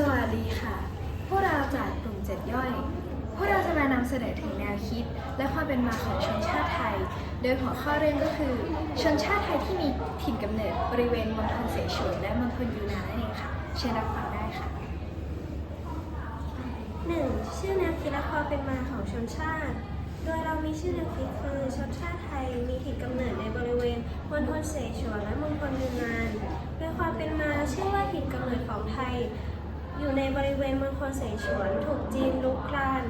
สวัสดีค่ะ พวกเราจากกลุ่มเจ็ดย่อย พวกเราจะมานำเสนอถึงแนวคิด และความเป็นมาของชนชาติไทย โดยหัวข้อเรื่องก็คือ ชนชาติไทยที่มีถิ่นกำเนิดบริเวณมณฑลเสฉวนและมณฑลยูนานนั่นเองค่ะ เชิญรับฟังได้ค่ะหนึ่งชื่อแนวคิดและความเป็นมาของชนชาติ โดยเรามีชื่อแนวคิดคือชนชาติไทยมีถิ่นกำเนิดในบริเวณมณฑลเสฉวนและมณฑลยูนานโดยความเป็นมาชื่อว่าถิ่นกำเนิดของไทย อยู่ในบริเวณมณฑลเสฉวนถูกจีนลุกราน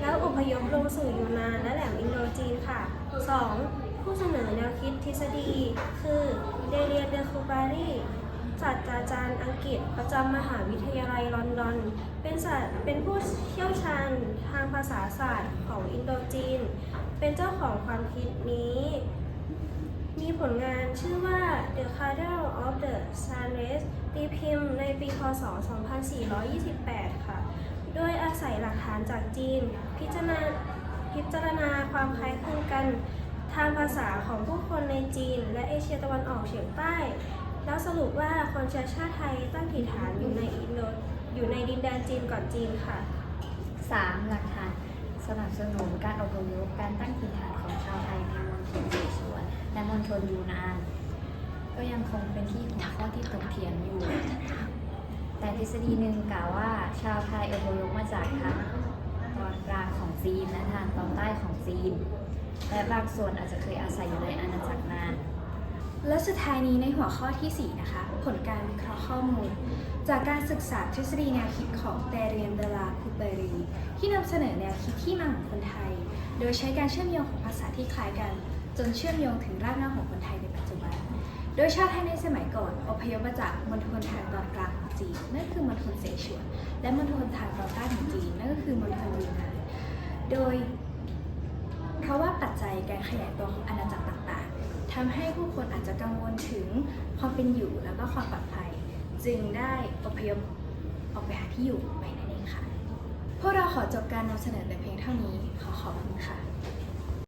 แล้วอพยพลงสู่ยูนานและแหลมอินโดจีนค่ะ 2. ผู้เสนอแนวคิดทฤษฎี คือเดเรียเดคูบารีศาสตราจารย์อังกฤษประจำมหาวิทยาลัยลอนดอน เป็นศาสตร์เป็นผู้เชี่ยวชาญทางภาษาศาสตร์ของอินโดจีน เป็นเจ้าของความคิดนี้ มีผลงานชื่อว่า The Cradle of the Sun Race ตีพิมพ์ในปีพศ 2428 ค่ะ โดยอาศัยหลักฐานจากจีน พิจารณาพิจารณาความคล้ายคลึงกันทางภาษาของผู้คนในจีน และเอเชียตะวันออกเฉียงใต้ แล้วสรุปว่าคนเชื้อชาติไทยตั้งถิ่นฐานอยู่ในอินโดอยู่ในดินแดนจีนก่อนจีนค่ะ 3. หลักฐานสนับสนุนการอพยพการตั้งถิ่นฐานของชาวไทยในมณฑลเสฉวนและมณฑลยูนาน ก็ยังคงเป็นที่หัวข้อที่ถกเถียงอยู่ แต่ทฤษฎีหนึ่งกล่าวว่า ชาวไทยอพยพมาจากทางตอนกลางของจีนและทางตอนใต้ของจีน และบางส่วนอาจจะเคยอาศัยอยู่ในอาณาจักรนาน และสุดท้ายนี้ในหัวข้อทีสี่ 4 นะคะ ผลการวิเคราะห์ข้อมูล จากการศึกษาทฤษฎีแนวคิดของเตเรียนเดลาคูเปรี ที่นำเสนอแนวคิดที่มาของคนไทย โดยใช้การเชื่อมโยงของภาษาที่คล้ายกัน จนเชื่อมโยงถึงรากเหง้าของคนไทยในปัจจุบัน โดยชาวไทยในสมัยก่อนอพยพมาจากมณฑลทางตอนกลางของจีนนั่นคือมณฑลเสฉวน และมณฑลทางตอนใต้ของจีนนั่นก็คือมณฑลยูนานโดย เพราะว่าปัจจัยการขยายตัวของอาณาจักรต่างๆทำให้ผู้คนอาจจะกังวลถึงความเป็นอยู่แล้วก็ความปลอดภัย จึงได้อพยพออกไปหาที่อยู่ใหม่นั่นเองค่ะ พวกเราขอจบการนำเสนอแต่เพียงเท่านี้ขอขอบคุณค่ะ